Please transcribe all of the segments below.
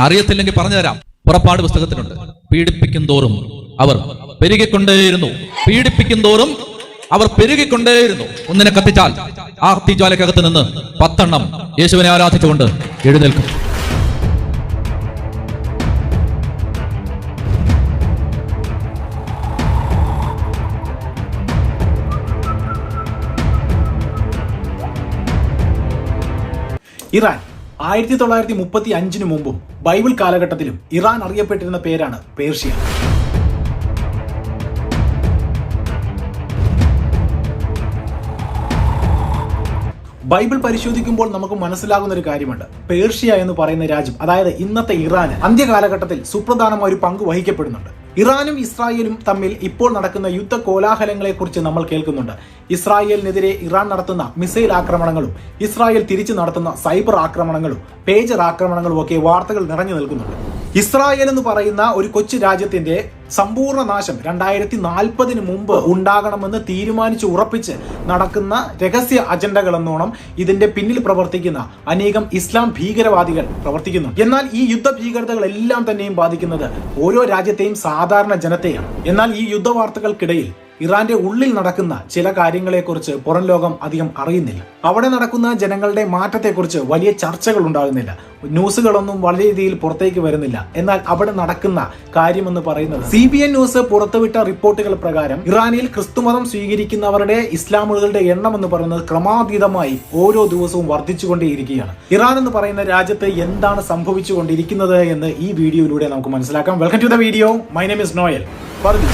അറിയത്തില്ലെങ്കിൽ പറഞ്ഞു തരാം പുറപ്പാട് പുസ്തകത്തിലുണ്ട്. പീഡിപ്പിക്കും തോറും അവർ പെരുകിക്കൊണ്ടേയിരുന്നു. പീഡിപ്പിക്കും തോറും അവർ പെരുകിക്കൊണ്ടേയിരുന്നു. ഒന്നിനെ കത്തിച്ചാൽ ആ തീജ്വാലക്കകത്ത് നിന്ന് പത്തെണ്ണം യേശുവിനെ ആരാധിച്ചുകൊണ്ട് എഴുന്നേൽക്കും. ഇറാൻ ആയിരത്തി തൊള്ളായിരത്തി മുപ്പത്തി അഞ്ചിന് മുമ്പും ബൈബിൾ കാലഘട്ടത്തിലും ഇറാൻ അറിയപ്പെട്ടിരുന്ന പേരാണ് പേർഷ്യ. ബൈബിൾ പരിശോധിക്കുമ്പോൾ നമുക്ക് മനസ്സിലാകുന്ന ഒരു കാര്യമുണ്ട്. പേർഷ്യ എന്ന് പറയുന്ന രാജ്യം അതായത് ഇന്നത്തെ ഇറാൻ അന്ത്യകാലഘട്ടത്തിൽ സുപ്രധാനമായ ഒരു പങ്ക് വഹിക്കപ്പെടുന്നുണ്ട്. ഇറാനും ഇസ്രായേലും തമ്മിൽ ഇപ്പോൾ നടക്കുന്ന യുദ്ധ കോലാഹലങ്ങളെക്കുറിച്ച് നമ്മൾ കേൾക്കുന്നുണ്ട്. ഇസ്രായേലിനെതിരെ ഇറാൻ നടത്തുന്ന മിസൈൽ ആക്രമണങ്ങളും ഇസ്രായേൽ തിരിച്ചു നടത്തുന്ന സൈബർ ആക്രമണങ്ങളും പേജർ ആക്രമണങ്ങളും ഒക്കെ വാർത്തകൾ നിറഞ്ഞു നിൽക്കുന്നുണ്ട്. ഇസ്രായേൽ എന്ന് പറയുന്ന ഒരു കൊച്ചു രാജ്യത്തിന്റെ സമ്പൂർണ നാശം രണ്ടായിരത്തി നാൽപ്പതിന് മുമ്പ് ഉണ്ടാകണമെന്ന് തീരുമാനിച്ച് ഉറപ്പിച്ച് നടക്കുന്ന രഹസ്യ അജണ്ടകൾ എന്നോണം ഇതിന്റെ പിന്നിൽ പ്രവർത്തിക്കുന്ന അനേകം ഇസ്ലാം ഭീകരവാദികൾ പ്രവർത്തിക്കുന്നു. എന്നാൽ ഈ യുദ്ധ ഭീകരതകളെല്ലാം തന്നെയും ബാധിക്കുന്നത് ഓരോ രാജ്യത്തെയും സാധാരണ ജനത്തെയാണ്. എന്നാൽ ഈ യുദ്ധ വാർത്തകൾക്കിടയിൽ ഇറാന്റെ ഉള്ളിൽ നടക്കുന്ന ചില കാര്യങ്ങളെക്കുറിച്ച് പുറം ലോകം അധികം അറിയുന്നില്ല. അവിടെ നടക്കുന്ന ജനങ്ങളുടെ മാറ്റത്തെക്കുറിച്ച് വലിയ ചർച്ചകൾ ഉണ്ടാകുന്നില്ല. ന്യൂസുകളൊന്നും വലിയ രീതിയിൽ പുറത്തേക്ക് വരുന്നില്ല. എന്നാൽ അവിടെ നടക്കുന്ന കാര്യമെന്ന് പറയുന്നത് സി ബി എൻ ന്യൂസ് പുറത്തുവിട്ട റിപ്പോർട്ടുകൾ പ്രകാരം ഇറാനിൽ ക്രിസ്തുമതം സ്വീകരിക്കുന്നവരുടെ ഇസ്ലാമുകളുടെ എണ്ണം എന്ന് പറയുന്നത് ക്രമാതീതമായി ഓരോ ദിവസവും വർദ്ധിച്ചുകൊണ്ടേയിരിക്കുകയാണ്. ഇറാൻ എന്ന് പറയുന്ന രാജ്യത്ത് എന്താണ് സംഭവിച്ചുകൊണ്ടിരിക്കുന്നത് എന്ന് ഈ വീഡിയോയിലൂടെ നമുക്ക് മനസ്സിലാക്കാം. Welcome to the video my name is Noel പറഞ്ഞു?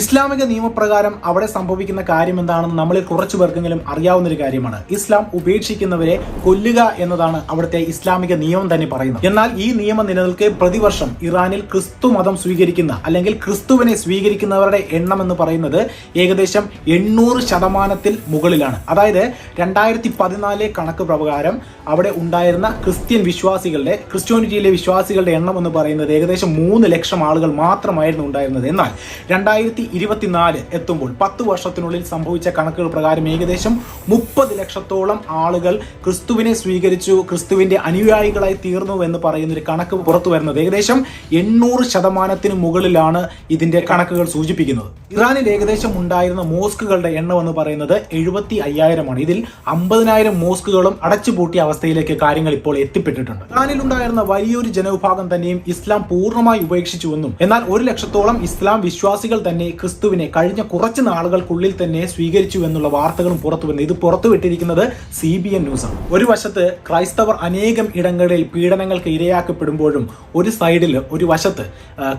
ഇസ്ലാമിക നിയമപ്രകാരം അവിടെ സംഭവിക്കുന്ന കാര്യം എന്താണെന്ന് നമ്മളിൽ കുറച്ചു പേർക്കെങ്കിലും അറിയാവുന്ന ഒരു കാര്യമാണ്. ഇസ്ലാം ഉപേക്ഷിക്കുന്നവരെ കൊല്ലുക എന്നതാണ് അവിടുത്തെ ഇസ്ലാമിക നിയമം തന്നെ പറയുന്നത്. എന്നാൽ ഈ നിയമം നിലനിൽക്കെ പ്രതിവർഷം ഇറാനിൽ ക്രിസ്തു മതം സ്വീകരിക്കുന്ന അല്ലെങ്കിൽ ക്രിസ്തുവിനെ സ്വീകരിക്കുന്നവരുടെ എണ്ണം എന്ന് പറയുന്നത് ഏകദേശം എണ്ണൂറ് ശതമാനത്തിൽ മുകളിലാണ്. അതായത് രണ്ടായിരത്തി പതിനാലിലെ കണക്ക് പ്രകാരം അവിടെ ഉണ്ടായിരുന്ന ക്രിസ്ത്യൻ വിശ്വാസികളുടെ ക്രിസ്ത്യാനിറ്റിയിലെ വിശ്വാസികളുടെ എണ്ണം എന്ന് പറയുന്നത് ഏകദേശം മൂന്ന് ലക്ഷം ആളുകൾ മാത്രമായിരുന്നു ഉണ്ടായിരുന്നത്. എന്നാൽ രണ്ടായിരത്തി ഇരുപത്തിനാല് എത്തുമ്പോൾ പത്ത് വർഷത്തിനുള്ളിൽ സംഭവിച്ച കണക്കുകൾ പ്രകാരം ഏകദേശം മുപ്പത് ലക്ഷത്തോളം ആളുകൾ ക്രിസ്തുവിനെ സ്വീകരിച്ചു ക്രിസ്തുവിന്റെ അനുയായികളായി തീർന്നു എന്ന് പറയുന്ന ഒരു കണക്ക് പുറത്തു വരുന്നത്. ഏകദേശം എണ്ണൂറ് ശതമാനത്തിന് മുകളിലാണ് ഇതിന്റെ കണക്കുകൾ സൂചിപ്പിക്കുന്നത്. ഇറാനിൽ ഏകദേശം ഉണ്ടായിരുന്ന മോസ്കുകളുടെ എണ്ണം എന്ന് പറയുന്നത് എഴുപത്തി അയ്യായിരമാണ് ഇതിൽ അമ്പതിനായിരം മോസ്കുകളും അടച്ചുപൂട്ടിയ അവസ്ഥയിലേക്ക് കാര്യങ്ങൾ ഇപ്പോൾ എത്തിപ്പെട്ടിട്ടുണ്ട്. ഇറാനിൽ ഉണ്ടായിരുന്ന വലിയൊരു ജനവിഭാഗം തന്നെയും ഇസ്ലാം പൂർണമായി ഉപേക്ഷിച്ചുവെന്നും എന്നാൽ ഒരു ലക്ഷത്തോളം ഇസ്ലാം വിശ്വാസികൾ തന്നെ ക്രിസ്തുവിനെ കഴിഞ്ഞ കുറച്ച് നാളുകൾക്കുള്ളിൽ തന്നെ സ്വീകരിച്ചു എന്നുള്ള വാർത്തകളും പുറത്തു വരുന്നത് ഇത് പുറത്തുവിട്ടിരിക്കുന്നത് സി ബി എൻ ന്യൂസാണ് ഒരു വശത്ത് ക്രൈസ്തവർ അനേകം ഇടങ്ങളിൽ പീഡനങ്ങൾക്ക് ഇരയാക്കപ്പെടുമ്പോഴും ഒരു സൈഡിൽ ഒരു വശത്ത്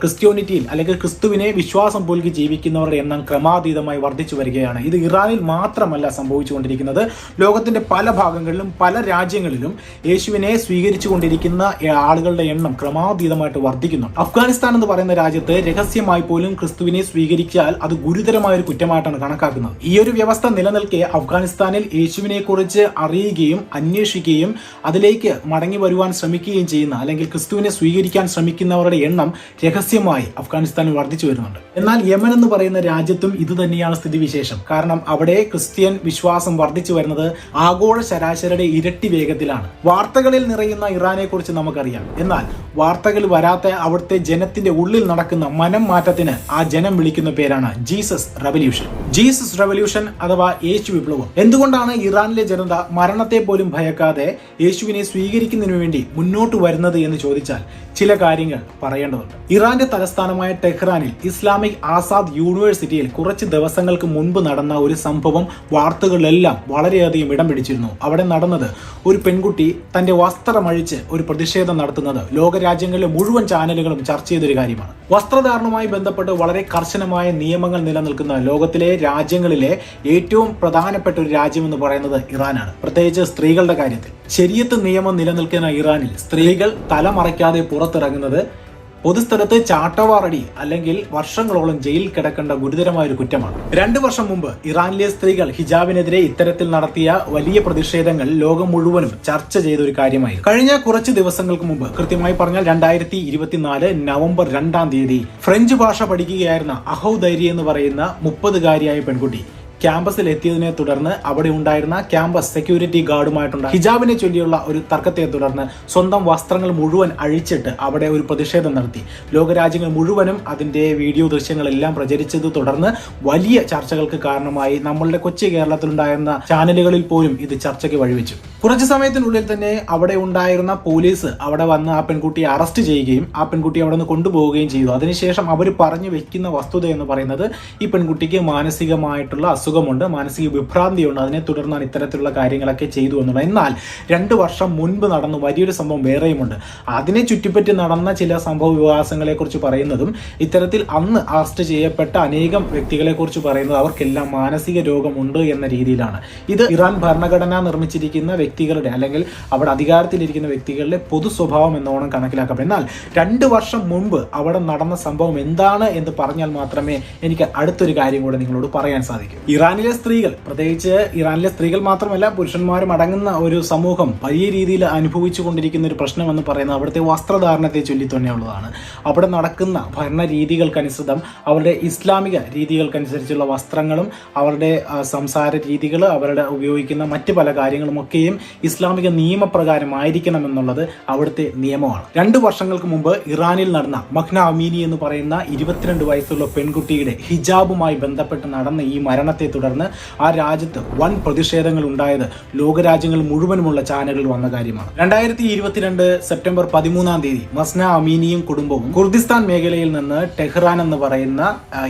ക്രിസ്ത്യാനിറ്റിയിൽ അല്ലെങ്കിൽ ക്രിസ്തുവിനെ വിശ്വാസം പുൽകി ജീവിക്കുന്നവരുടെ എണ്ണം ക്രമാതീതമായി വർദ്ധിച്ചു വരികയാണ്. ഇത് ഇറാനിൽ മാത്രമല്ല സംഭവിച്ചുകൊണ്ടിരിക്കുന്നത്. ലോകത്തിന്റെ പല ഭാഗങ്ങളിലും പല രാജ്യങ്ങളിലും യേശുവിനെ സ്വീകരിച്ചു കൊണ്ടിരിക്കുന്ന ആളുകളുടെ എണ്ണം ക്രമാതീതമായിട്ട് വർദ്ധിക്കുന്നു അഫ്ഗാനിസ്ഥാൻ എന്ന് പറയുന്ന രാജ്യത്ത് രഹസ്യമായി പോലും ക്രിസ്തുവിനെ സ്വീകരിച്ചാൽ അത് ഗുരുതരമായ ഒരു കുറ്റമായിട്ടാണ് കണക്കാക്കുന്നത്. ഈ ഒരു വ്യവസ്ഥ നിലനിൽക്കെ അഫ്ഗാനിസ്ഥാനിൽ യേശുവിനെ കുറിച്ച് അറിയുകയും അന്വേഷിക്കുകയും അതിലേക്ക് മടങ്ങി വരുവാൻ ശ്രമിക്കുകയും ചെയ്യുന്ന അല്ലെങ്കിൽ ക്രിസ്തുവിനെ സ്വീകരിക്കാൻ ശ്രമിക്കുന്നവരുടെ എണ്ണം രഹസ്യമായി അഫ്ഗാനിസ്ഥാനിൽ വർദ്ധിച്ചു വരുന്നുണ്ട്. എന്നാൽ യമൻ എന്ന് പറയുന്ന രാജ്യത്തും ഇത് തന്നെയാണ് സ്ഥിതിവിശേഷം. കാരണം അവിടെ ക്രിസ്ത്യൻ വിശ്വാസം വർദ്ധിച്ചു വരുന്നത് ആഗോള ശരാശരിയുടെ ഇരട്ടി വേഗത്തിലാണ്. വാർത്തകളിൽ നിറയുന്ന ഇറാനെ കുറിച്ച് നമുക്കറിയാം. എന്നാൽ വാർത്തകൾ വരാത്ത അവിടുത്തെ ജനത്തിന്റെ ഉള്ളിൽ നടക്കുന്ന മനം മാറ്റത്തിന് ആ ജനം വിളിക്കുന്ന പേരാണ് ജീസസ് റവല്യൂഷൻ. ജീസസ് റവല്യൂഷൻ അഥവാ യേശു വിപ്ലവം. എന്തുകൊണ്ടാണ് ഇറാനിലെ ജനത മരണത്തെ പോലും ഭയക്കാതെ യേശുവിനെ സ്വീകരിക്കുന്നതിനു വേണ്ടി മുന്നോട്ട് വരുന്നത് എന്ന് ചോദിച്ചാൽ ചില കാര്യങ്ങൾ പറയേണ്ടതുണ്ട്. ഇറാന്റെ തലസ്ഥാനമായ ടെഹ്റാനിൽ ഇസ്ലാമിക് ആസാദ് യൂണിവേഴ്സിറ്റിയിൽ കുറച്ച് ദിവസങ്ങൾക്ക് മുൻപ് നടന്ന ഒരു സംഭവം വാർത്തകളിലെല്ലാം വളരെയധികം ഇടം പിടിച്ചിരുന്നു. അവിടെ നടന്നത് ഒരു പെൺകുട്ടി തന്റെ വസ്ത്രമഴിച്ച് ഒരു പ്രതിഷേധം നടത്തുന്നത് ലോകരാജ്യങ്ങളിലെ മുഴുവൻ ചാനലുകളും ചർച്ച ചെയ്തൊരു കാര്യമാണ്. വസ്ത്രധാരണവുമായി ബന്ധപ്പെട്ട് വളരെ കർശനമായ നിയമങ്ങൾ നിലനിൽക്കുന്ന ലോകത്തിലെ രാജ്യങ്ങളിലെ ഏറ്റവും പ്രധാനപ്പെട്ട ഒരു രാജ്യം എന്ന് പറയുന്നത് ഇറാനാണ്. പ്രത്യേകിച്ച് സ്ത്രീകളുടെ കാര്യത്തിൽ. ശരിയത്ത് നിയമം നിലനിൽക്കുന്ന ഇറാനിൽ സ്ത്രീകൾ തലമറയ്ക്കാതെ പുറത്തിറങ്ങുന്നത് പൊതുസ്ഥലത്ത് ചാട്ടവാറടി അല്ലെങ്കിൽ വർഷങ്ങളോളം ജയിലിൽ കിടക്കേണ്ട ഗുരുതരമായ ഒരു കുറ്റമാണ്. രണ്ടു വർഷം മുമ്പ് ഇറാനിലെ സ്ത്രീകൾ ഹിജാബിനെതിരെ ഇത്തരത്തിൽ നടത്തിയ വലിയ പ്രതിഷേധങ്ങൾ ലോകം മുഴുവനും ചർച്ച ചെയ്ത ഒരു കാര്യമായി കഴിഞ്ഞ കുറച്ച് ദിവസങ്ങൾക്ക് മുമ്പ് കൃത്യമായി പറഞ്ഞാൽ രണ്ടായിരത്തി ഇരുപത്തിനാല് നവംബർ രണ്ടാം തീയതി ഫ്രഞ്ച് ഭാഷ പഠിക്കുകയായിരുന്ന അഹൌ ദൈരി എന്ന് പറയുന്ന മുപ്പതുകാരിയായ പെൺകുട്ടി ക്യാമ്പസിൽ എത്തിയതിനെ തുടർന്ന് അവിടെ ഉണ്ടായിരുന്ന ക്യാമ്പസ് സെക്യൂരിറ്റി ഗാർഡുമായിട്ടുള്ള ഹിജാബിനെ ചൊല്ലിയുള്ള ഒരു തർക്കത്തെ തുടർന്ന് സ്വന്തം വസ്ത്രങ്ങൾ മുഴുവൻ അഴിച്ചിട്ട് അവിടെ ഒരു പ്രതിഷേധം നടത്തി. ലോകരാജ്യങ്ങൾ മുഴുവനും അതിന്റെ വീഡിയോ ദൃശ്യങ്ങളെല്ലാം പ്രചരിച്ചത് തുടർന്ന് വലിയ ചർച്ചകൾക്ക് കാരണമായി നമ്മളുടെ കൊച്ചി കേരളത്തിലുണ്ടായിരുന്ന ചാനലുകളിൽ പോലും ഇത് ചർച്ചയ്ക്ക് വഴിവെച്ചു. കുറച്ചു സമയത്തിനുള്ളിൽ തന്നെ അവിടെ ഉണ്ടായിരുന്ന പോലീസ് അവിടെ വന്ന് ആ പെൺകുട്ടിയെ അറസ്റ്റ് ചെയ്യുകയും ആ പെൺകുട്ടിയെ അവിടെ നിന്ന് കൊണ്ടുപോവുകയും ചെയ്തു. അതിനുശേഷം അവർ പറഞ്ഞു വെക്കുന്ന വസ്തുത എന്ന് പറയുന്നത് ഈ പെൺകുട്ടിക്ക് മാനസികമായിട്ടുള്ള അസുഖമുണ്ട് മാനസിക വിഭ്രാന്തിയുണ്ട് അതിനെ തുടർന്നാണ് ഇത്തരത്തിലുള്ള കാര്യങ്ങളൊക്കെ ചെയ്തു എന്നുള്ളത്. എന്നാൽ രണ്ട് വർഷം മുൻപ് നടന്ന വലിയൊരു സംഭവം വേറെയുമുണ്ട്. അതിനെ ചുറ്റിപ്പറ്റി നടന്ന ചില സംഭവ വികാസങ്ങളെക്കുറിച്ച് പറയുന്നതും ഇത്തരത്തിൽ അന്ന് അറസ്റ്റ് ചെയ്യപ്പെട്ട അനേകം വ്യക്തികളെക്കുറിച്ച് പറയുന്നത് അവർക്കെല്ലാം മാനസിക രോഗമുണ്ട് എന്ന രീതിയിലാണ്. ഇത് ഇറാൻ ഭരണഘടന നിർമ്മിച്ചിരിക്കുന്ന വ്യക്തികളുടെ അല്ലെങ്കിൽ അവിടെ അധികാരത്തിലിരിക്കുന്ന വ്യക്തികളുടെ പൊതു സ്വഭാവം എന്നോണം കണക്കിലാക്കപ്പെടും. എന്നാൽ രണ്ട് വർഷം മുൻപ് അവിടെ നടന്ന സംഭവം എന്താണ് എന്ന് പറഞ്ഞാൽ മാത്രമേ എനിക്ക് അടുത്തൊരു കാര്യം കൂടെ നിങ്ങളോട് പറയാൻ സാധിക്കൂ. ഇറാനിലെ സ്ത്രീകൾ പ്രത്യേകിച്ച് ഇറാനിലെ സ്ത്രീകൾ മാത്രമല്ല പുരുഷന്മാരും അടങ്ങുന്ന ഒരു സമൂഹം വലിയ രീതിയിൽ അനുഭവിച്ചു കൊണ്ടിരിക്കുന്ന ഒരു പ്രശ്നം എന്ന് പറയുന്നത് അവിടുത്തെ വസ്ത്രധാരണത്തെ ചൊല്ലി തന്നെയുള്ളതാണ്. അവിടെ നടക്കുന്ന ഭരണ രീതികൾക്കനുസൃതം അവരുടെ ഇസ്ലാമിക രീതികൾക്കനുസരിച്ചുള്ള വസ്ത്രങ്ങളും അവരുടെ സംസാര രീതികൾ അവരുടെ ഉപയോഗിക്കുന്ന മറ്റ് പല കാര്യങ്ങളും ഒക്കെയും ഇസ്ലാമിക നിയമപ്രകാരമായിരിക്കണമെന്നുള്ളത് അവിടുത്തെ നിയമമാണ്. രണ്ടു വർഷങ്ങൾക്ക് മുമ്പ് ഇറാനിൽ നടന്ന മഖ്ന അമീനി എന്ന് പറയുന്ന ഇരുപത്തിരണ്ട് വയസ്സുള്ള പെൺകുട്ടിയുടെ ഹിജാബുമായി ബന്ധപ്പെട്ട് നടന്ന ഈ മരണത്തെ തുടർന്ന് ആ രാജ്യത്ത് വൻ പ്രതിഷേധങ്ങൾ ഉണ്ടായത് ലോകരാജ്യങ്ങൾ മുഴുവനുമുള്ള ചാനലുകൾ വന്ന കാര്യമാണ്. രണ്ടായിരത്തി ഇരുപത്തിരണ്ട് സെപ്റ്റംബർ പതിമൂന്നാം തീയതി മസ്ന അമീനിയും കുടുംബവും കുർദിസ്ഥാൻ മേഖലയിൽ നിന്ന് ടെഹ്റാൻ എന്ന് പറയുന്ന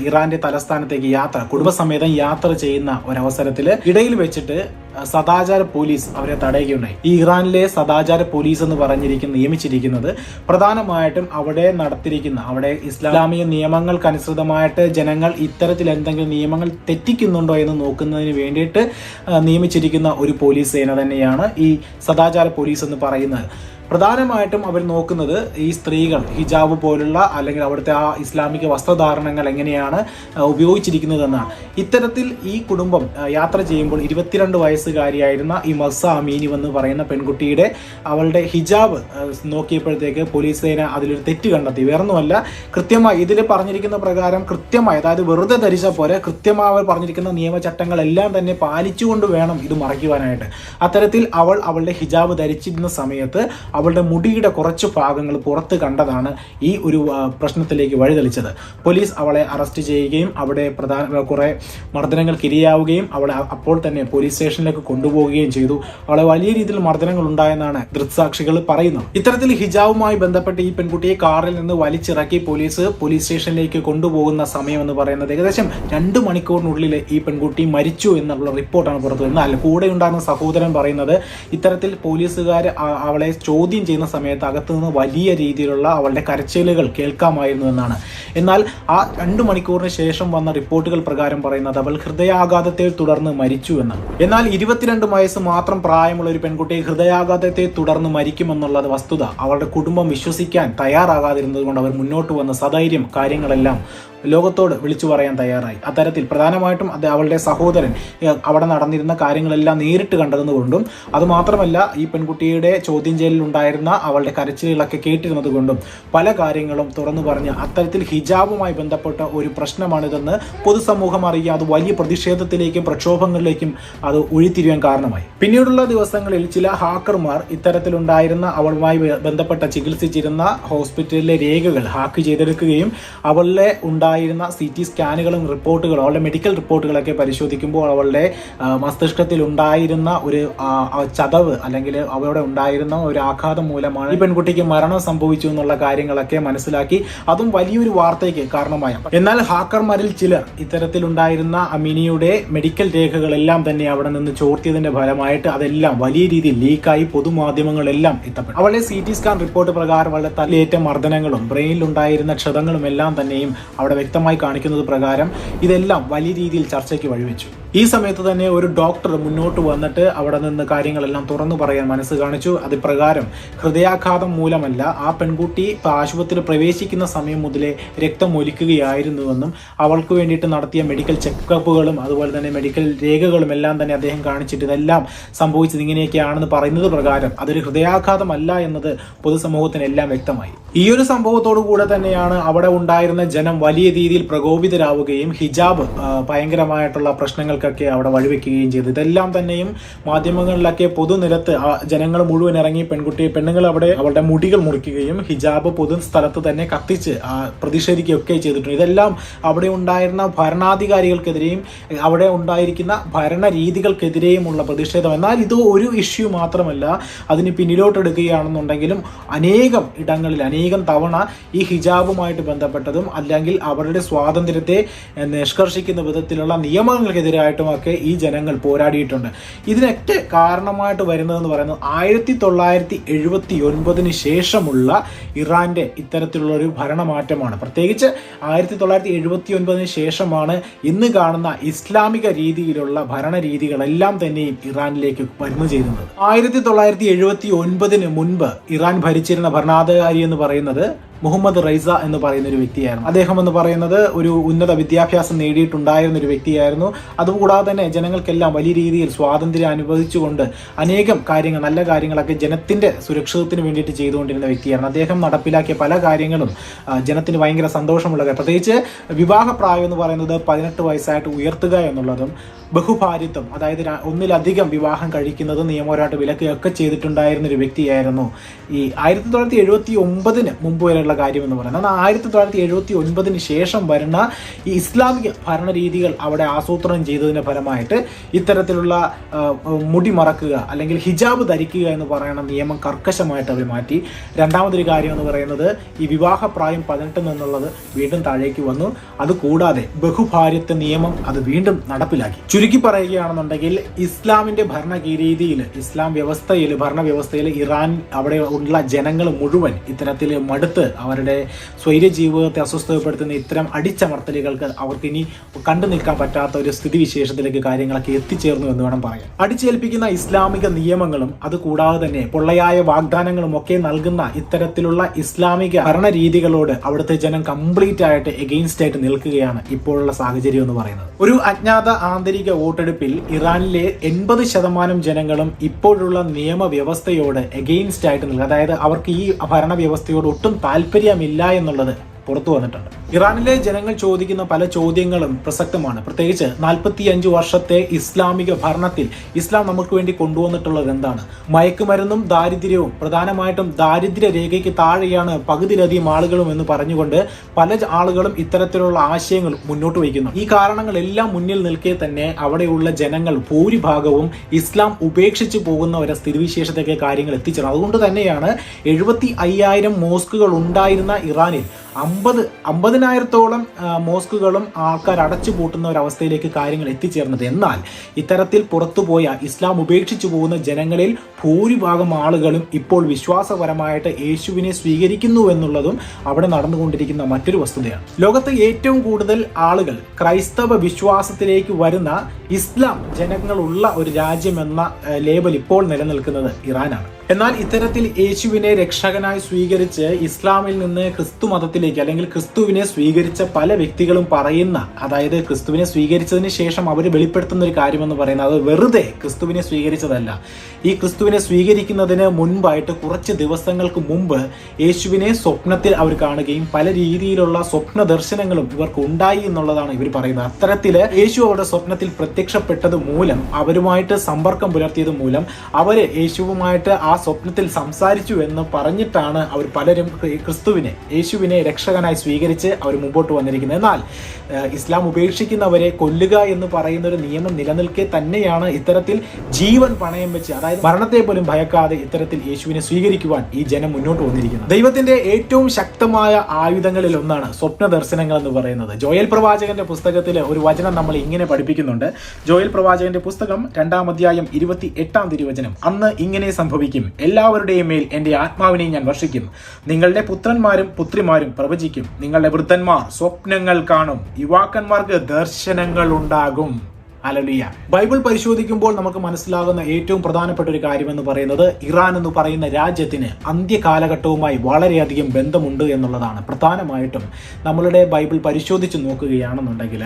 ഇറാന്റെ തലസ്ഥാനത്തേക്ക് യാത്ര കുടുംബസമേതം യാത്ര ചെയ്യുന്ന ഒരവസരത്തിൽ ഇടയിൽ വെച്ചിട്ട് സദാചാര പോലീസ് അവരെ തടയുകയുണ്ടായി. ഈ ഇറാനിലെ സദാചാര പോലീസ് എന്ന് പറഞ്ഞിരിക്കുന്ന നിയമിച്ചിരിക്കുന്നത് പ്രധാനമായിട്ടും അവിടെ നടത്തിയിരിക്കുന്ന അവിടെ ഇസ്ലാമിക നിയമങ്ങൾക്കനുസൃതമായിട്ട് ജനങ്ങൾ ഇത്തരത്തിൽ എന്തെങ്കിലും നിയമങ്ങൾ തെറ്റിക്കുന്നുണ്ടോ എന്ന് നോക്കുന്നതിന് വേണ്ടിയിട്ട് നിയമിച്ചിരിക്കുന്ന ഒരു പോലീസ് സേന തന്നെയാണ് ഈ സദാചാര പോലീസ് എന്ന് പറയുന്നത്. പ്രധാനമായിട്ടും അവർ നോക്കുന്നത് ഈ സ്ത്രീകൾ ഹിജാബ് പോലുള്ള അല്ലെങ്കിൽ അവിടുത്തെ ആ ഇസ്ലാമിക വസ്ത്രധാരണങ്ങൾ എങ്ങനെയാണ് ഉപയോഗിച്ചിരിക്കുന്നതെന്നാണ്. ഇത്തരത്തിൽ ഈ കുടുംബം യാത്ര ചെയ്യുമ്പോൾ ഇരുപത്തിരണ്ട് വയസ്സുകാരിയായിരുന്ന ഈ മസ അമീനി എന്ന് പറയുന്ന പെൺകുട്ടിയുടെ അവളുടെ ഹിജാബ് നോക്കിയപ്പോഴത്തേക്ക് പോലീസ് സേന അതിലൊരു തെറ്റ് കണ്ടെത്തി. വേറൊന്നുമല്ല കൃത്യമായി ഇതിൽ പറഞ്ഞിരിക്കുന്ന പ്രകാരം കൃത്യമായി അതായത് വെറുതെ ധരിച്ച പോലെ കൃത്യമായി അവർ പറഞ്ഞിരിക്കുന്ന നിയമചട്ടങ്ങളെല്ലാം തന്നെ പാലിച്ചുകൊണ്ട് വേണം ഇത് മറയ്ക്കുവാനായിട്ട്. അത്തരത്തിൽ അവൾ അവളുടെ ഹിജാബ് ധരിച്ചിരുന്ന സമയത്ത് അവളുടെ മുടിയുടെ കുറച്ച് ഭാഗങ്ങൾ പുറത്ത് കണ്ടതാണ് ഈ ഒരു പ്രശ്നത്തിലേക്ക് വഴിതെളിച്ചത്. പോലീസ് അവളെ അറസ്റ്റ് ചെയ്യുകയും അവിടെ പ്രധാന കുറെ മർദ്ദനങ്ങൾക്ക് ഇരയാവുകയും അവളെ അപ്പോൾ തന്നെ പോലീസ് സ്റ്റേഷനിലേക്ക് കൊണ്ടുപോവുകയും ചെയ്തു. അവളെ വലിയ രീതിയിൽ മർദ്ദനങ്ങൾ ഉണ്ടായെന്നാണ് ദൃക്സാക്ഷികൾ പറയുന്നത്. ഇത്തരത്തിൽ ഹിജാബുമായി ബന്ധപ്പെട്ട് ഈ പെൺകുട്ടിയെ കാറിൽ നിന്ന് വലിച്ചിറക്കി പോലീസ് പോലീസ് സ്റ്റേഷനിലേക്ക് കൊണ്ടുപോകുന്ന സമയം എന്ന് പറയുന്നത് ഏകദേശം രണ്ട് മണിക്കൂറിനുള്ളിൽ ഈ പെൺകുട്ടി മരിച്ചു എന്നുള്ള റിപ്പോർട്ടാണ് പുറത്തു എന്നാൽ കൂടെ ഉണ്ടായിരുന്ന സഹോദരൻ പറയുന്നത് ഇത്തരത്തിൽ പോലീസുകാർ അവളെ ചോദ്യം ചെയ്യുന്ന സമയത്ത് അകത്തു നിന്ന് വലിയ രീതിയിലുള്ള അവളുടെ കരച്ചിലുകൾ കേൾക്കാമായിരുന്നു എന്നാണ്. എന്നാൽ ആ രണ്ട് മണിക്കൂറിന് ശേഷം വന്ന റിപ്പോർട്ടുകൾ പ്രകാരം പറയുന്നത് അവൾ ഹൃദയാഘാതത്തെ തുടർന്ന് മരിച്ചു എന്നാണ്. എന്നാൽ ഇരുപത്തിരണ്ട് വയസ്സ് മാത്രം പ്രായമുള്ള ഒരു പെൺകുട്ടി ഹൃദയാഘാതത്തെ തുടർന്ന് മരിക്കുമെന്നുള്ളത് വസ്തുത. അവളുടെ കുടുംബം വിശ്വസിക്കാൻ തയ്യാറാകാതിരുന്നത് കൊണ്ട് അവർ മുന്നോട്ട് വന്ന സധൈര്യം കാര്യങ്ങളെല്ലാം ലോകത്തോട് വിളിച്ചു പറയാൻ തയ്യാറായി. അത്തരത്തിൽ പ്രധാനമായിട്ടും അത് അവളുടെ സഹോദരൻ അവിടെ നടന്നിരുന്ന കാര്യങ്ങളെല്ലാം നേരിട്ട് കണ്ടതുകൊണ്ടും അതുമാത്രമല്ല ഈ പെൺകുട്ടിയുടെ ചോദ്യം ചെയ്യലിൽ ഉണ്ടായിരുന്ന അവളുടെ കരച്ചിലുകളൊക്കെ കേട്ടിരുന്നത് കൊണ്ടും പല കാര്യങ്ങളും തുറന്നു പറഞ്ഞ് അത്തരത്തിൽ ഹിജാബുമായി ബന്ധപ്പെട്ട ഒരു പ്രശ്നമാണിതെന്ന് പൊതുസമൂഹം അറിയുക അത് വലിയ പ്രതിഷേധത്തിലേക്കും പ്രക്ഷോഭങ്ങളിലേക്കും അത് ഒഴിത്തിരിയാൻ കാരണമായി. പിന്നീടുള്ള ദിവസങ്ങളിൽ ചില ഹാക്കർമാർ ഇത്തരത്തിലുണ്ടായിരുന്ന അവളുമായി ബന്ധപ്പെട്ട ചികിത്സിച്ചിരുന്ന ഹോസ്പിറ്റലിലെ രേഖകൾ ഹാക്ക് ചെയ്തെടുക്കുകയും അവളിലെ ഉണ്ടായിരുന്ന സി ടി സ്കാനുകളും റിപ്പോർട്ടുകളും അവളുടെ മെഡിക്കൽ റിപ്പോർട്ടുകളൊക്കെ പരിശോധിക്കുമ്പോൾ അവളുടെ മസ്തിഷ്കത്തിൽ ഉണ്ടായിരുന്ന ഒരു ചതവ് അല്ലെങ്കിൽ അവളുടെ ഉണ്ടായിരുന്ന ഒരു ആഘാതം മൂലമാണ് ഈ പെൺകുട്ടിക്ക് മരണം സംഭവിച്ചു എന്നുള്ള കാര്യങ്ങളൊക്കെ മനസ്സിലാക്കി അതും വലിയൊരു വാർത്തയ്ക്ക് കാരണമായ. എന്നാൽ ഹാക്കർമാരിൽ ചിലർ ഇത്തരത്തിലുണ്ടായിരുന്ന അമിനിയുടെ മെഡിക്കൽ രേഖകളെല്ലാം തന്നെ അവിടെ നിന്ന് ചോർത്തിയതിന്റെ ഫലമായിട്ട് അതെല്ലാം വലിയ രീതിയിൽ ലീക്കായി പൊതുമാധ്യമങ്ങളെല്ലാം എത്തപ്പെട്ടു. അവളെ സി ടി സ്കാൻ റിപ്പോർട്ട് പ്രകാരം അവളുടെ തലയേറ്റ മർദ്ദനങ്ങളും ബ്രെയിനിലുണ്ടായിരുന്ന ക്ഷതങ്ങളും എല്ലാം തന്നെയും അവിടെ വ്യക്തമായി കാണിക്കുന്നത് പ്രകാരം ഇതെല്ലാം വലിയ രീതിയിൽ ചർച്ചയ്ക്ക് വഴിവെച്ചു. ഈ സമയത്ത് തന്നെ ഒരു ഡോക്ടർ മുന്നോട്ട് വന്നിട്ട് അവിടെ നിന്ന് കാര്യങ്ങളെല്ലാം തുറന്നു പറയാൻ മനസ്സ് കാണിച്ചു. അത് പ്രകാരം ഹൃദയാഘാതം മൂലമല്ല ആ പെൺകുട്ടി ആശുപത്രിയിൽ പ്രവേശിക്കുന്ന സമയം മുതലേ രക്തം ഒലിക്കുകയായിരുന്നുവെന്നും അവൾക്ക് വേണ്ടിയിട്ട് നടത്തിയ മെഡിക്കൽ ചെക്കപ്പുകളും അതുപോലെ തന്നെ മെഡിക്കൽ രേഖകളും എല്ലാം തന്നെ അദ്ദേഹം കാണിച്ചിട്ട് ഇതെല്ലാം സംഭവിച്ചത് ഇങ്ങനെയൊക്കെയാണെന്ന് പറയുന്നത് പ്രകാരം അതൊരു ഹൃദയാഘാതമല്ല എന്നത് പൊതുസമൂഹത്തിന് എല്ലാം വ്യക്തമായി. ഈ ഒരു സംഭവത്തോടു കൂടെ തന്നെയാണ് അവിടെ ഉണ്ടായിരുന്ന ജനം വലിയ രീതിയിൽ പ്രകോപിതരാവുകയും ഹിജാബ് ഭയങ്കരമായിട്ടുള്ള പ്രശ്നങ്ങൾക്ക് പ്രശ്നങ്ങൾക്കൊക്കെ അവിടെ വഴിവെക്കുകയും ചെയ്തു. ഇതെല്ലാം തന്നെയും മാധ്യമങ്ങളിലൊക്കെ പൊതുനിരത്ത് ജനങ്ങൾ മുഴുവൻ ഇറങ്ങി പെൺകുട്ടി പെണ്ണുങ്ങൾ അവിടെ അവളുടെ മുടികൾ മുറിക്കുകയും ഹിജാബ് പൊതു സ്ഥലത്ത് തന്നെ കത്തിച്ച് പ്രതിഷേധിക്കുകയൊക്കെ ചെയ്തിട്ടുണ്ട്. ഇതെല്ലാം അവിടെ ഉണ്ടായിരുന്ന ഭരണാധികാരികൾക്കെതിരെയും അവിടെ ഉണ്ടായിരിക്കുന്ന ഭരണ രീതികൾക്കെതിരെയുമുള്ള പ്രതിഷേധം. എന്നാൽ ഇത് ഒരു ഇഷ്യൂ മാത്രമല്ല അതിന് പിന്നിലോട്ടെടുക്കുകയാണെന്നുണ്ടെങ്കിലും അനേകം ഇടങ്ങളിൽ അനേകം തവണ ഈ ഹിജാബുമായിട്ട് ബന്ധപ്പെട്ടതും അല്ലെങ്കിൽ അവരുടെ സ്വാതന്ത്ര്യത്തെ നിഷ്കർഷിക്കുന്ന വിധത്തിലുള്ള നിയമങ്ങൾക്കെതിരായിട്ടുമൊക്കെ ഈ ജനങ്ങൾ പോരാടിയിട്ടുണ്ട്. ഇതിനൊക്കെ കാരണമായിട്ട് വരുന്നതെന്ന് പറയുന്നത് ആയിരത്തി തൊള്ളായിരത്തി എഴുപത്തി ഒൻപതിന് ശേഷമുള്ള ഇറാന്റെ ഇത്തരത്തിലുള്ള ഒരു ഭരണമാറ്റമാണ്. പ്രത്യേകിച്ച് ആയിരത്തി തൊള്ളായിരത്തി എഴുപത്തി ഒൻപതിന് ശേഷമാണ് ഇന്ന് കാണുന്ന ഇസ്ലാമിക രീതിയിലുള്ള ഭരണ രീതികളെല്ലാം തന്നെയും ഇറാനിലേക്ക് വരുന്നു ചെയ്യുന്നത് ആയിരത്തി തൊള്ളായിരത്തി എഴുപത്തി ഒൻപതിന് മുൻപ് ഇറാൻ ഭരിച്ചിരുന്ന ഭരണാധികാരി എന്ന് പറയുന്നത് മുഹമ്മദ് റൈസ എന്ന് പറയുന്ന ഒരു വ്യക്തിയായിരുന്നു. അദ്ദേഹം എന്ന് പറയുന്നത് ഒരു ഉന്നത വിദ്യാഭ്യാസം നേടിയിട്ടുണ്ടായിരുന്ന ഒരു വ്യക്തിയായിരുന്നു. അതുകൂടാതെ തന്നെ ജനങ്ങൾക്കെല്ലാം വലിയ രീതിയിൽ സ്വാതന്ത്ര്യം അനുവദിച്ചുകൊണ്ട് അനേകം കാര്യങ്ങൾ നല്ല കാര്യങ്ങളൊക്കെ ജനത്തിന്റെ സുരക്ഷിതത്തിന് വേണ്ടിയിട്ട് ചെയ്തുകൊണ്ടിരുന്ന വ്യക്തിയായിരുന്നു. അദ്ദേഹം നടപ്പിലാക്കിയ പല കാര്യങ്ങളും ജനത്തിന് ഭയങ്കര സന്തോഷമുള്ള. പ്രത്യേകിച്ച് വിവാഹപ്രായം എന്ന് പറയുന്നത് പതിനെട്ട് വയസ്സായിട്ട് ഉയർത്തുക എന്നുള്ളതും ബഹുഭാരിത്വം അതായത് ഒന്നിലധികം വിവാഹം കഴിക്കുന്നത് നിയമപരമായിട്ട് വിലക്കുകയൊക്കെ ചെയ്തിട്ടുണ്ടായിരുന്ന ഒരു വ്യക്തിയായിരുന്നു ഈ. ആയിരത്തി തൊള്ളായിരത്തി എഴുപത്തി ഒമ്പതിന് മുമ്പ് വരെയുള്ള കാര്യം എന്ന് പറയുന്നത്. ആയിരത്തി തൊള്ളായിരത്തി എഴുപത്തി ഒൻപതിന് ശേഷം വരുന്ന ഈ ഇസ്ലാമിക ഭരണരീതികൾ അവിടെ ആസൂത്രണം ചെയ്തതിന്റെ ഫലമായിട്ട് ഇത്തരത്തിലുള്ള മുടി മറക്കുക അല്ലെങ്കിൽ ഹിജാബ് ധരിക്കുക എന്ന് പറയുന്ന നിയമം കർക്കശമായിട്ട് അവർ മാറ്റി. രണ്ടാമതൊരു കാര്യം എന്ന് പറയുന്നത് ഈ വിവാഹ പ്രായം പതിനെട്ട് നിന്നുള്ളത് വീണ്ടും താഴേക്ക് വന്നു. അതുകൂടാതെ ബഹുഭാര്യത്വ നിയമം അത് വീണ്ടും നടപ്പിലാക്കി. ചുരുക്കി പറയുകയാണെന്നുണ്ടെങ്കിൽ ഇസ്ലാമിന്റെ ഭരണരീതിയിൽ ഇസ്ലാം വ്യവസ്ഥയിൽ ഭരണവ്യവസ്ഥയിൽ ഇറാൻ അവിടെ ഉള്ള ജനങ്ങൾ മുഴുവൻ ഇത്തരത്തിൽ മടുത്ത് അവരുടെ സ്വൈര്യ ജീവിതത്തെ അസ്വസ്ഥപ്പെടുത്തുന്ന ഇത്തരം അടിച്ചമർത്തലുകൾക്ക് അവർക്ക് ഇനി കണ്ടു നിൽക്കാൻ പറ്റാത്ത ഒരു സ്ഥിതിവിശേഷത്തിലേക്ക് കാര്യങ്ങളൊക്കെ എത്തിച്ചേർന്നു എന്ന് വേണം പറയാൻ. അടിച്ചേൽപ്പിക്കുന്ന ഇസ്ലാമിക നിയമങ്ങളും അതുകൂടാതെ തന്നെ പൊള്ളയായ വാഗ്ദാനങ്ങളും ഒക്കെ നൽകുന്ന ഇത്തരത്തിലുള്ള ഇസ്ലാമിക ഭരണരീതികളോട് അവിടുത്തെ ജനം കംപ്ലീറ്റ് ആയിട്ട് എഗെയിൻസ്റ്റ് ആയിട്ട് നിൽക്കുകയാണ് ഇപ്പോഴുള്ള സാഹചര്യം എന്ന് പറയുന്നത്. ഒരു അജ്ഞാത ആന്തരിക വോട്ടെടുപ്പിൽ ഇറാനിലെ എൺപത് ശതമാനം ജനങ്ങളും ഇപ്പോഴുള്ള നിയമവ്യവസ്ഥയോട് എഗെയിൻസ്റ്റ് ആയിട്ട് നിൽക്കുക. അതായത് അവർക്ക് ഈ ഭരണവ്യവസ്ഥയോട് ഒട്ടും താല്പര്യമില്ല എന്നുള്ളത്. പുറത്തു വന്നിട്ടുണ്ട്. ഇറാനിലെ ജനങ്ങൾ ചോദിക്കുന്ന പല ചോദ്യങ്ങളും പ്രസക്തമാണ്. പ്രത്യേകിച്ച് നാൽപ്പത്തി അഞ്ച് വർഷത്തെ ഇസ്ലാമിക ഭരണത്തിൽ ഇസ്ലാം നമുക്ക് വേണ്ടി കൊണ്ടുവന്നിട്ടുള്ളത് എന്താണ്? മയക്കുമരുന്നും ദാരിദ്ര്യവും പ്രധാനമായിട്ടും ദാരിദ്ര്യ രേഖയ്ക്ക് താഴെയാണ് പകുതിയിലധികം ആളുകളും എന്ന് പറഞ്ഞുകൊണ്ട് പല ആളുകളും ഇത്തരത്തിലുള്ള ആശയങ്ങൾ മുന്നോട്ട് വയ്ക്കുന്നു. ഈ കാരണങ്ങളെല്ലാം മുന്നിൽ നിൽക്കെ തന്നെ അവിടെയുള്ള ജനങ്ങൾ ഭൂരിഭാഗവും ഇസ്ലാം ഉപേക്ഷിച്ചു പോകുന്ന ഒരു സ്ഥിതിവിശേഷത്തേക്ക് കാര്യങ്ങൾ എത്തിച്ചേർന്നു. അതുകൊണ്ട് തന്നെയാണ് എഴുപത്തി അയ്യായിരം മോസ്കുകൾ ഉണ്ടായിരുന്ന ഇറാനിൽ അമ്പത് അമ്പതിനായിരത്തോളം മോസ്കുകളും ആൾക്കാർ അടച്ചു പൂട്ടുന്ന ഒരു അവസ്ഥയിലേക്ക് കാര്യങ്ങൾ എത്തിച്ചേർന്നത്. എന്നാൽ ഇത്തരത്തിൽ പുറത്തുപോയ ഇസ്ലാം ഉപേക്ഷിച്ചു പോകുന്ന ജനങ്ങളിൽ ഭൂരിഭാഗം ആളുകളും ഇപ്പോൾ വിശ്വാസപരമായിട്ട് യേശുവിനെ സ്വീകരിക്കുന്നു എന്നുള്ളതും അവിടെ നടന്നുകൊണ്ടിരിക്കുന്ന മറ്റൊരു വസ്തുതയാണ്. ലോകത്ത് ഏറ്റവും കൂടുതൽ ആളുകൾ ക്രൈസ്തവ വിശ്വാസത്തിലേക്ക് വരുന്ന ഇസ്ലാം ജനങ്ങളുള്ള ഒരു രാജ്യമെന്ന ലേബൽ ഇപ്പോൾ നിലനിൽക്കുന്നത് ഇറാനാണ്. എന്നാൽ ഇത്തരത്തിൽ യേശുവിനെ രക്ഷകനായി സ്വീകരിച്ച് ഇസ്ലാമിൽ നിന്ന് ക്രിസ്തു മതത്തിലേക്ക് അല്ലെങ്കിൽ ക്രിസ്തുവിനെ സ്വീകരിച്ച പല വ്യക്തികളും പറയുന്ന അതായത് ക്രിസ്തുവിനെ സ്വീകരിച്ചതിന് ശേഷം അവർ വെളിപ്പെടുത്തുന്ന ഒരു കാര്യമെന്ന് പറയുന്നത് അത് വെറുതെ ക്രിസ്തുവിനെ സ്വീകരിച്ചതല്ല. ഈ ക്രിസ്തുവിനെ സ്വീകരിക്കുന്നതിന് മുൻപായിട്ട് കുറച്ച് ദിവസങ്ങൾക്ക് മുമ്പ് യേശുവിനെ സ്വപ്നത്തിൽ അവർ കാണുകയും പല രീതിയിലുള്ള സ്വപ്ന ദർശനങ്ങളും ഇവർക്ക് ഉണ്ടായി എന്നുള്ളതാണ് ഇവർ പറയുന്നത്. അത്തരത്തിൽ യേശു അവരുടെ സ്വപ്നത്തിൽ പ്രത്യക്ഷപ്പെട്ടത് മൂലം അവരുമായിട്ട് സമ്പർക്കം പുലർത്തിയത് മൂലം അവർ യേശുവുമായിട്ട് ആ സ്വപ്നത്തിൽ സംസാരിച്ചു എന്ന് പറഞ്ഞിട്ടാണ് അവർ പലരും ക്രിസ്തുവിനെ യേശുവിനെ രക്ഷകനായി സ്വീകരിച്ച് അവർ മുമ്പോട്ട് വന്നിരിക്കുന്നത്. എന്നാൽ ഇസ്ലാം ഉപേക്ഷിക്കുന്നവരെ കൊല്ലുക എന്ന് പറയുന്ന ഒരു നിയമം നിലനിൽക്കെ തന്നെയാണ് ഇത്തരത്തിൽ ജീവൻ പണയം വെച്ച് അതായത് മരണത്തെ പോലും ഭയക്കാതെ ഇത്തരത്തിൽ യേശുവിനെ സ്വീകരിക്കുവാൻ ഈ ജനം മുന്നോട്ട് വന്നിരിക്കുന്നത്. ദൈവത്തിന്റെ ഏറ്റവും ശക്തമായ ആയുധങ്ങളിൽ ഒന്നാണ് സ്വപ്ന ദർശനങ്ങൾ എന്ന് പറയുന്നത്. ജോയൽ പ്രവാചകന്റെ പുസ്തകത്തിലെ ഒരു വചനം നമ്മൾ ഇങ്ങനെ പഠിപ്പിക്കുന്നുണ്ട്. ജോയൽ പ്രവാചകന്റെ പുസ്തകം രണ്ടാം അധ്യായം ഇരുപത്തി എട്ടാം തിരുവചനം. അന്ന് ഇങ്ങനെ സംഭവിക്കും. എല്ലാവരുടെയും മേൽ എന്റെ ആത്മാവിനെ ഞാൻ വർഷിക്കും. നിങ്ങളുടെ പുത്രന്മാരും പുത്രിമാരും പ്രവചിക്കും. നിങ്ങളുടെ വൃദ്ധന്മാർ സ്വപ്നങ്ങൾ കാണും. യുവാക്കന്മാർക്ക് ദർശനങ്ങൾ ഉണ്ടാകും. അലലിയ ബൈബിൾ പരിശോധിക്കുമ്പോൾ നമുക്ക് മനസ്സിലാകുന്ന ഏറ്റവും പ്രധാനപ്പെട്ട ഒരു കാര്യമെന്ന് പറയുന്നത് ഇറാൻ എന്ന് പറയുന്ന രാജ്യത്തിന് അന്ത്യകാലഘട്ടവുമായി വളരെയധികം ബന്ധമുണ്ട് എന്നുള്ളതാണ്. പ്രധാനമായിട്ടും നമ്മളുടെ ബൈബിൾ പരിശോധിച്ച് നോക്കുകയാണെന്നുണ്ടെങ്കിൽ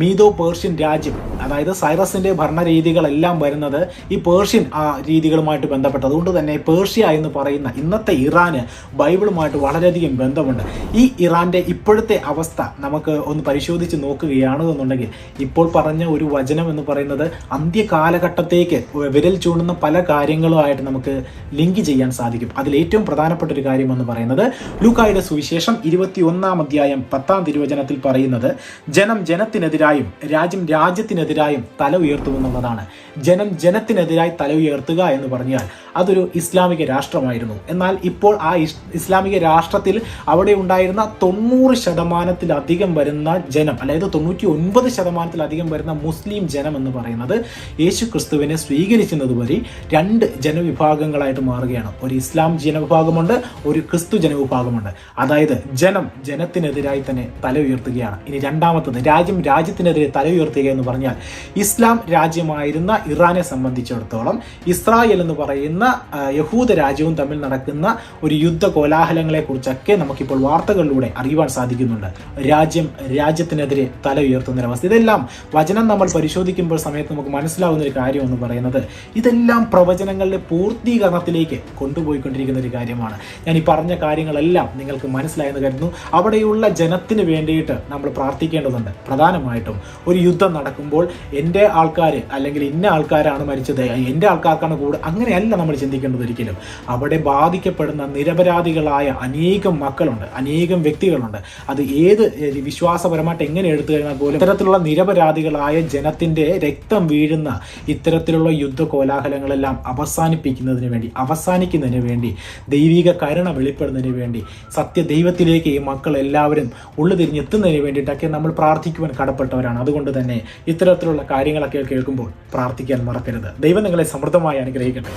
മീതോ പേർഷ്യൻ രാജ്യം അതായത് സൈറസിന്റെ ഭരണരീതികളെല്ലാം വരുന്നത് ഈ പേർഷ്യൻ ആ രീതികളുമായിട്ട് ബന്ധപ്പെട്ട് അതുകൊണ്ട് തന്നെ പേർഷ്യ എന്ന് പറയുന്ന ഇന്നത്തെ ഇറാന് ബൈബിളുമായിട്ട് വളരെയധികം ബന്ധമുണ്ട്. ഈ ഇറാന്റെ ഇപ്പോഴത്തെ അവസ്ഥ നമുക്ക് ഒന്ന് പരിശോധിച്ച് നോക്കുകയാണ് എന്നുണ്ടെങ്കിൽ ഇപ്പോൾ പറഞ്ഞ ഒരു വചനം എന്ന് പറയുന്നത് അന്ത്യകാലഘട്ടത്തേക്ക് വിരൽ ചൂണ്ടുന്ന പല കാര്യങ്ങളുമായിട്ട് നമുക്ക് ലിങ്ക് ചെയ്യാൻ സാധിക്കും. അതിൽ ഏറ്റവും പ്രധാനപ്പെട്ട ഒരു കാര്യം എന്ന് പറയുന്നത് ലൂക്കായുടെ സുവിശേഷം ഇരുപത്തി ഒന്നാം അധ്യായം പത്താം തിരുവചനത്തിൽ പറയുന്നത് ജനം ജനത്തിനെതിരായും രാജ്യം രാജ്യത്തിനെതിരായും തല ഉയർത്തുമെന്നുള്ളതാണ് ജനം ജനത്തിനെതിരായി തല ഉയർത്തുക എന്ന് പറഞ്ഞാൽ അതൊരു ഇസ്ലാമിക രാഷ്ട്രമായിരുന്നു. എന്നാൽ ഇപ്പോൾ ആ ഇസ്ലാമിക രാഷ്ട്രത്തിൽ അവിടെ ഉണ്ടായിരുന്ന തൊണ്ണൂറ് ശതമാനത്തിലധികം വരുന്ന ജനം അതായത് തൊണ്ണൂറ്റി ഒൻപത് ശതമാനത്തിലധികം വരുന്ന മുസ്ലിം ജനം എന്ന് പറയുന്നത് യേശു ക്രിസ്തുവിനെ സ്വീകരിക്കുന്നത് വഴി രണ്ട് ജനവിഭാഗങ്ങളായിട്ട് മാറുകയാണ്. ഒരു ഇസ്ലാം ജനവിഭാഗമുണ്ട് ഒരു ക്രിസ്തു ജനവിഭാഗമുണ്ട്. അതായത് ജനം ജനത്തിനെതിരായി തന്നെ തല ഉയർത്തുകയാണ്. ഇനി രണ്ടാമത്തത് രാജ്യം രാജ്യത്തിനെതിരെ തല ഉയർത്തുക എന്ന് പറഞ്ഞാൽ ഇസ്ലാം രാജ്യമായിരുന്ന ഇറാനെ സംബന്ധിച്ചിടത്തോളം ഇസ്രായേൽ എന്ന് പറയുന്ന യഹൂദ രാജ്യവും തമ്മിൽ നടക്കുന്ന ഒരു യുദ്ധ കോലാഹലങ്ങളെക്കുറിച്ചൊക്കെ നമുക്കിപ്പോൾ വാർത്തകളിലൂടെ അറിയുവാൻ സാധിക്കുന്നുണ്ട്. രാജ്യം രാജ്യത്തിനെതിരെ തല ഉയർത്തുന്ന ഒരവസ്ഥ ഇതെല്ലാം വചനം നമ്മൾ പരിശോധിക്കുമ്പോൾ സമയത്ത് നമുക്ക് മനസ്സിലാവുന്ന ഒരു കാര്യം എന്ന് പറയുന്നത്. ഇതെല്ലാം പ്രവചനങ്ങളുടെ പൂർത്തീകരണത്തിലേക്ക് കൊണ്ടുപോയിക്കൊണ്ടിരിക്കുന്ന ഒരു കാര്യമാണ്. ഞാൻ ഈ പറഞ്ഞ കാര്യങ്ങളെല്ലാം നിങ്ങൾക്ക് മനസ്സിലായെന്ന് കരുതുന്നു. അവിടെയുള്ള ജനത്തിന് വേണ്ടിയിട്ട് നമ്മൾ പ്രാർത്ഥിക്കേണ്ടതുണ്ട്. പ്രധാനമായിട്ടും ഒരു യുദ്ധം നടക്കുമ്പോൾ എന്റെ ആൾക്കാർ അല്ലെങ്കിൽ ഇന്ന ആൾക്കാരാണ് മരിച്ചത് എന്റെ ആൾക്കാർക്കാണ് കൂടെ അങ്ങനെയല്ല നമ്മൾ ചിന്തിക്കേണ്ടത് ഒരിക്കലും. അവിടെ ബാധിക്കപ്പെടുന്ന നിരപരാധികളായ അനേകം മക്കളുണ്ട് അനേകം വ്യക്തികളുണ്ട്. അത് ഏത് വിശ്വാസപരമായിട്ട് എങ്ങനെ എടുത്തു കഴിഞ്ഞാൽ പോലും ഇത്തരത്തിലുള്ള നിരപരാധികളായ ജനത്തിന്റെ രക്തം വീഴുന്ന ഇത്തരത്തിലുള്ള യുദ്ധ കോലാഹലങ്ങളെല്ലാം അവസാനിപ്പിക്കുന്നതിന് വേണ്ടി അവസാനിക്കുന്നതിന് വേണ്ടി ദൈവിക കരുണ വെളിപ്പെടുന്നതിന് വേണ്ടി സത്യ ദൈവത്തിലേക്ക് ഈ മക്കൾ എല്ലാവരും ഉള്ളു തിരിഞ്ഞെത്തുന്നതിന് വേണ്ടിയിട്ടൊക്കെ നമ്മൾ പ്രാർത്ഥിക്കുവാൻ കടപ്പെട്ടവരാണ്. അതുകൊണ്ട് തന്നെ ഇത്തരത്തിലുള്ള കാര്യങ്ങളൊക്കെ കേൾക്കുമ്പോൾ പ്രാർത്ഥിക്കാൻ മറക്കരുത്. ദൈവം നിങ്ങളെ സമൃദ്ധമായി അനുഗ്രഹിക്കട്ടെ.